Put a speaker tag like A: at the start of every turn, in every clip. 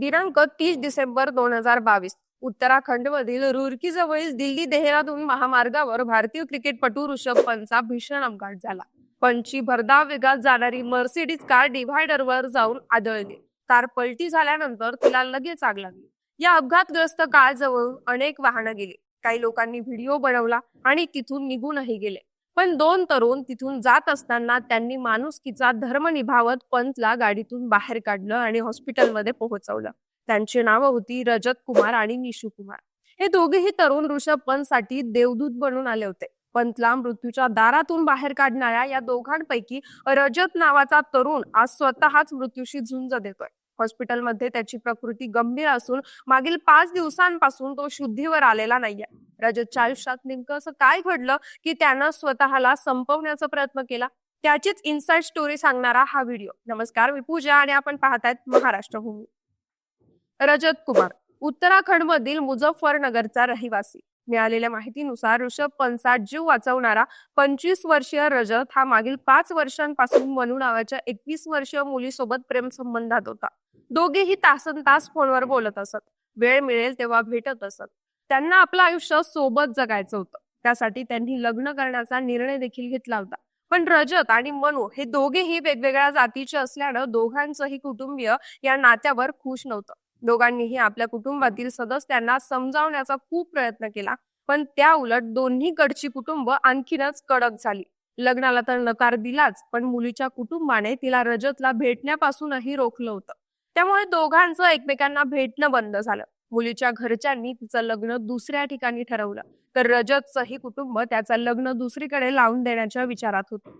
A: दिनांक तीस डिसेंबर दोन हजार बावीस उत्तराखंड मधील रुरकी जवळील दिल्ली देहरादून महामार्गावर भारतीय क्रिकेटपटू ऋषभ पंतचा भीषण अपघात झाला. पंची भरधाव वेगात जाणारी मर्सिडीज कार डिव्हायडरवर जाऊन आदळली. कार पलटी झाल्यानंतर तिला लगेच आग लागली. या अपघातग्रस्त कारजवळून अनेक वाहनं गेली. काही लोकांनी व्हिडिओ बनवला आणि तिथून निघूनही गेले. पण दोन तरुण तिथून जात असताना त्यांनी माणुसकीचा धर्म निभावत पंतला गाडीतून बाहेर काढलं आणि हॉस्पिटलमध्ये पोहोचवलं. त्यांची नावं होती रजत कुमार आणि निशू कुमार. हे दोघेही तरुण ऋषभ पंतसाठी देवदूत बनून आले होते. पंतला मृत्यूच्या दारातून बाहेर काढणाऱ्या या दोघांपैकी रजत नावाचा तरुण आज स्वतःच मृत्यूशी झुंज देतोय. हॉस्पिटलमध्ये त्याची प्रकृती गंभीर असून मागील पाच दिवसांपासून तो शुद्धीवर आलेला नाहीये. रजतच्या आयुष्यात नेमकं असं काय घडलं की त्यानं स्वतःला संपवण्याचा प्रयत्न केला? त्याचीच इन्साइड स्टोरी सांगणारा हा व्हिडिओ नमस्कार मी पूजा आणि आपण पाहतायत महाराष्ट्र भूमी. रजत कुमार उत्तराखंडमधील मुझफ्फरनगरचा रहिवासी. मिळालेल्या माहितीनुसार ऋषभ पंचात जीव वाचवणारा पंचवीस वर्षीय रजत हा मागील पाच वर्षांपासून मनू नावाच्या एकवीस वर्षीय मुलीसोबत प्रेम संबंधात होता. दोघेही तासन तास फोनवर बोलत असत. वेळ मिळेल तेव्हा भेटत असत. त्यांना आपलं आयुष्य सोबत जगायचं होतं. त्यासाठी त्यांनी लग्न करण्याचा निर्णय देखील घेतला होता. पण रजत आणि मनू हे दोघेही वेगवेगळ्या जातीचे असल्यानं दोघांचंही कुटुंबीय या नात्यावर खुश नव्हतं. दोघांनीही आपल्या कुटुंबातील सदस्यांना समजावण्याचा खूप प्रयत्न केला. पण त्या उलट दोन्हीकडची कुटुंब आणखीनच कडक झाली. लग्नाला तर नकार दिलाच पण मुलीच्या कुटुंबाने तिला रजतला भेटण्यापासूनही रोखलं होतं. त्यामुळे दोघांचं एकमेकांना भेटणं बंद झालं. मुलीच्या घरच्यांनी तिचं लग्न दुसऱ्या ठिकाणी ठरवलं. तर रजतचंही कुटुंब त्याचं लग्न दुसरीकडे लावून देण्याच्या विचारात होतं.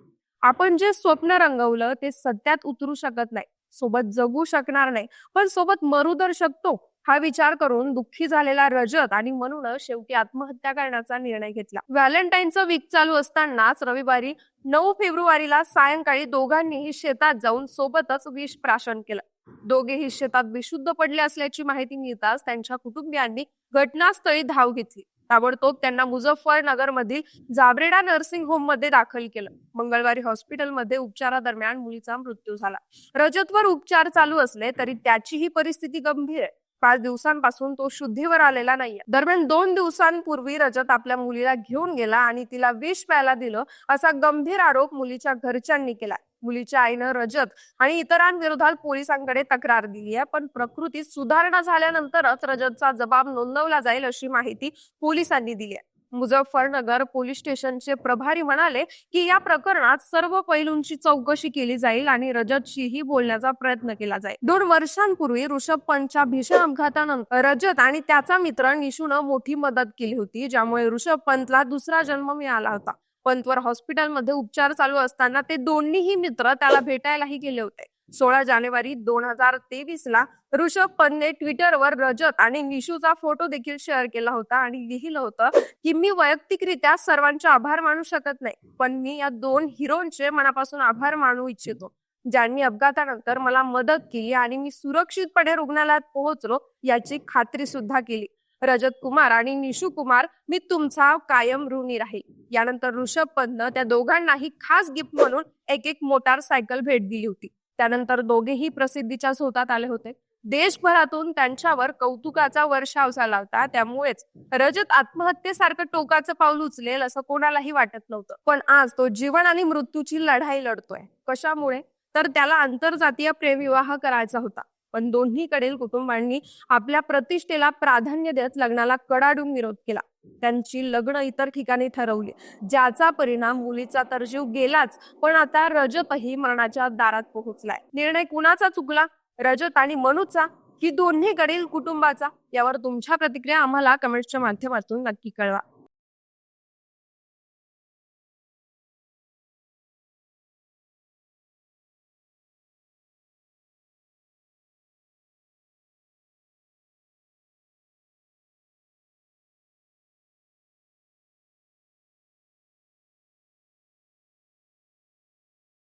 A: आपण जे स्वप्न रंगवलं ते सत्यात उतरू शकत नाही. सोबत जगू शकणार नाही. पण सोबत मरू तर शकतो हा विचार करून दुःखी झालेला रजत आणि म्हणून शेवटी आत्महत्या करण्याचा निर्णय घेतला. व्हॅलेंटाईनचं वीक चालू असतानाच रविवारी नऊ फेब्रुवारीला सायंकाळी दोघांनीही शेतात जाऊन सोबतच विष प्राशन केलं. दोघेही शेतात बेशुद्ध पडले असल्याची माहिती मिळताच त्यांच्या कुटुंबियांनी घटनास्थळी धाव घेतली. ताबडतोब त्यांना मुझफ्फरनगर मधील जाबरेडा नर्सिंग होममध्ये दाखल केलं. मंगळवारी हॉस्पिटलमध्ये उपचारादरम्यान मुलीचा मृत्यू झाला. रजतवर उपचार चालू असले तरी त्याचीही परिस्थिती गंभीर आहे. पाच दिवसांपासून तो शुद्धीवर आलेला नाहीये. दरम्यान दोन दिवसांपूर्वी रजत आपल्या मुलीला घेऊन गेला आणि तिला विष प्यायला दिलं असा गंभीर आरोप मुलीच्या घरच्यांनी केला मुलीच्या आईनं रजत आणि इतरांविरोधात पोलिसांकडे तक्रार दिली आहे. पण प्रकृतीत सुधारणा झाल्यानंतरच रजतचा जबाब नोंदवला जाईल अशी माहिती पोलिसांनी दिली आहे. मुझफ्फरनगर पोलीस स्टेशनचे प्रभारी म्हणाले की या प्रकरणात सर्व पैलूंची चौकशी केली जाईल आणि रजतशीही बोलण्याचा प्रयत्न केला जाईल. दोन वर्षांपूर्वी ऋषभ पंतच्या भीषण अपघातानंतर रजत आणि त्याचा मित्र निशून मोठी मदत केली होती ज्यामुळे ऋषभ पंतला दुसरा जन्म मिळाला होता. पंतवर हॉस्पिटलमध्ये उपचार चालू असताना ते दोन्हीही मित्र त्याला भेटायलाही गेले होते. सोळा जानेवारी दोन हजार तेवीस ला ऋषभ पंतने ट्विटरवर रजत आणि निशूचा फोटो देखील शेअर केला होता आणि लिहिलं होतं की मी वैयक्तिकरित्या सर्वांचे आभार मानू शकत नाही पण मी या दोन हिरोंचे मनापासून आभार मानू इच्छितो. ज्यांनी अपघातानंतर मला मदत केली आणि मी सुरक्षितपणे रुग्णालयात पोहोचलो याची खात्री सुद्धा केली. रजत कुमार आणि निशू कुमार मी तुमचा कायम ऋणी राहील. यानंतर ऋषभ पंतनं त्या दोघांनाही खास गिफ्ट म्हणून एक एक मोटार सायकल भेट दिली होती. त्यानंतर दोघेही प्रसिद्धीच्या स्वतःत आले होते. देशभरातून त्यांच्यावर कौतुकाचा वर्षाव झाला होता. त्यामुळेच रजत आत्महत्येसारखं टोकाचं पाऊल उचलेल असं कोणालाही वाटत नव्हतं. पण आज तो जीवन आणि मृत्यूची लढाई लढतोय. कशामुळे? तर त्याला आंतरजातीय प्रेमविवाह करायचा होता. पण दोन्हीकडील कुटुंबांनी आपल्या प्रतिष्ठेला प्राधान्य देत लग्नाला कडाडून विरोध केला. त्यांची लग्न इतर ठिकाणी ठरवली ज्याचा परिणाम मुलीचा तर जीव गेलाच पण आता रजतही मरणाच्या दारात पोहोचलाय. निर्णय कुणाचा चुकला? रजत आणि मनूचा? की दोन्हीकडील कुटुंबाचा? यावर तुमच्या प्रतिक्रिया आम्हाला कमेंट्सच्या माध्यमातून नक्की कळवा.